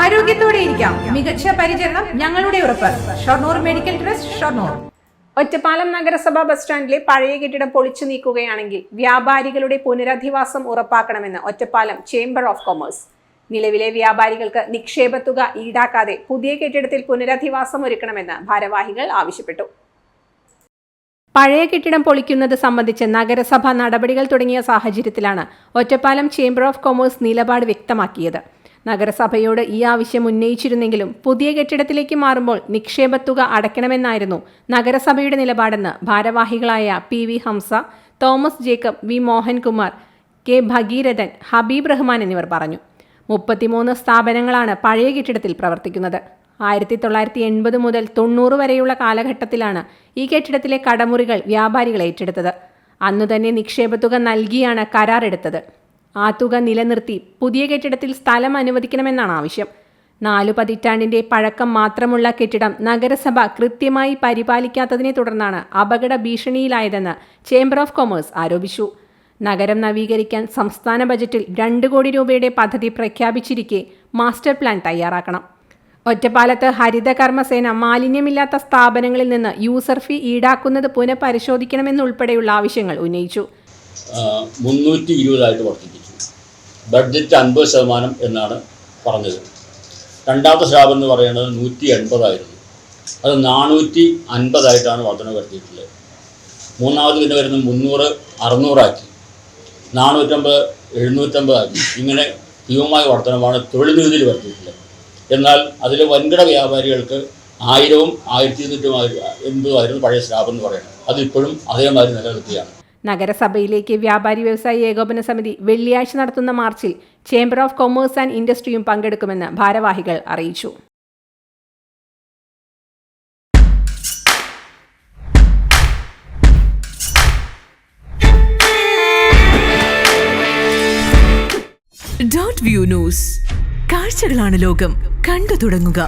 ആരോഗ്യത്തോടെ ഇരിക്കാം. മികച്ച പരിചരണം ഞങ്ങളുടെ ഉറപ്പ്. Shoranur medical trust Shoranur. Ottapalam നഗരസഭാ ബസ് സ്റ്റാൻഡിലെ പഴയ കെട്ടിടം പൊളിച്ചു നീക്കുകയാണെങ്കിൽ വ്യാപാരികളുടെ പുനരധിവാസം ഉറപ്പാക്കണമെന്ന് ഒറ്റപ്പാലം ചേംബർ ഓഫ് കൊമേഴ്സ് നിലവിലെ വ്യാപാരികൾക്ക് നിക്ഷേപ തുക ഈടാക്കാതെ പുതിയ കെട്ടിടത്തിൽ പുനരധിവാസം ഒരുക്കണമെന്ന് ഭാരവാഹികൾ ആവശ്യപ്പെട്ടു. പഴയ കെട്ടിടം പൊളിക്കുന്നത് സംബന്ധിച്ച് നഗരസഭ നടപടികൾ തുടങ്ങിയ സാഹചര്യത്തിലാണ് ഒറ്റപ്പാലം ചേംബർ ഓഫ് കൊമേഴ്സ് നിലപാട് വ്യക്തമാക്കിയത്. നഗരസഭയോട് ഈ ആവശ്യം ഉന്നയിച്ചിരുന്നെങ്കിലും പുതിയ കെട്ടിടത്തിലേക്ക് മാറുമ്പോൾ നിക്ഷേപത്തുക അടയ്ക്കണമെന്നായിരുന്നു നഗരസഭയുടെ നിലപാടെന്ന് ഭാരവാഹികളായ P V Hamsa Thomas Jacob V Mohankumar K Bhagirathan Habeeb Rahman എന്നിവർ പറഞ്ഞു. മുപ്പത്തിമൂന്ന് സ്ഥാപനങ്ങളാണ് പഴയ കെട്ടിടത്തിൽ പ്രവർത്തിക്കുന്നത്. ആയിരത്തി തൊള്ളായിരത്തി എൺപത് മുതൽ തൊണ്ണൂറ് വരെയുള്ള കാലഘട്ടത്തിലാണ് ഈ കെട്ടിടത്തിലെ കടമുറികൾ വ്യാപാരികൾ ഏറ്റെടുത്തത്. അന്നുതന്നെ നിക്ഷേപത്തുക നൽകിയാണ് കരാറെടുത്തത് ആ തുക നിലനിർത്തി പുതിയ കെട്ടിടത്തിൽ സ്ഥലം അനുവദിക്കണമെന്നാണ് ആവശ്യം. നാലു പതിറ്റാണ്ടിന്റെ പഴക്കം മാത്രമുള്ള കെട്ടിടം നഗരസഭ കൃത്യമായി പരിപാലിക്കാത്തതിനെ തുടർന്നാണ് അപകട ഭീഷണിയിലായതെന്ന് ചേംബർ ഓഫ് കൊമേഴ്സ് ആരോപിച്ചു. നഗരം നവീകരിക്കാൻ സംസ്ഥാന ബജറ്റിൽ രണ്ട് കോടി രൂപയുടെ പദ്ധതി പ്രഖ്യാപിച്ചിരിക്കെ മാസ്റ്റർ പ്ലാൻ തയ്യാറാക്കണം. ഒറ്റപ്പാലത്ത് ഹരിതകർമ്മസേന മാലിന്യമില്ലാത്ത സ്ഥാപനങ്ങളിൽ നിന്ന് യൂസർ ഫീ ഈടാക്കുന്നത് പുനഃപരിശോധിക്കണമെന്നുൾപ്പെടെയുള്ള ആവശ്യങ്ങൾ ഉന്നയിച്ചു. മുന്നൂറ്റി ഇരുപതായിട്ട് വർദ്ധിപ്പിച്ചു. ബഡ്ജറ്റ് അൻപത് ശതമാനം എന്നാണ് പറഞ്ഞത്. രണ്ടാമത്തെ സ്ലാബ് എന്ന് പറയുന്നത് നൂറ്റി എൺപതായിരുന്നു അത് നാനൂറ്റി അൻപതായിട്ടാണ് വർധന വരുത്തിയിട്ടുള്ളത്. മൂന്നാമത് പിന്നെ വരുന്നത് മുന്നൂറ് അറുന്നൂറാക്കി നാനൂറ്റമ്പത് എഴുന്നൂറ്റമ്പതാക്കി ഇങ്ങനെ ഭീമമായ വർധനമാണ് തൊഴിൽ നികുതിയിൽ വരുത്തിയിട്ടുള്ളത്. എന്നാൽ അതിൽ വൻകിട വ്യാപാരികൾക്ക് ആയിരവും ആയിരത്തി ഇരുന്നൂറ്റും എൺപതുമായിരുന്നു പഴയ സ്ലാബ് എന്ന് പറയുന്നത്. അതിപ്പോഴും അതേമാതിരി നിലനിർത്തിയാണ് നഗരസഭയിലേക്ക് വ്യാപാരി വ്യവസായി ഏകോപന സമിതി വെള്ളിയാഴ്ച നടത്തുന്ന മാർച്ചിൽ ചേംബർ ഓഫ് കൊമേഴ്സ് ആൻഡ് ഇൻഡസ്ട്രിയും പങ്കെടുക്കുമെന്ന് ഭാരവാഹികൾ അറിയിച്ചു. Dot view news. കാഴ്ചകളാണ് ലോകം. കണ്ടു തുടങ്ങുക.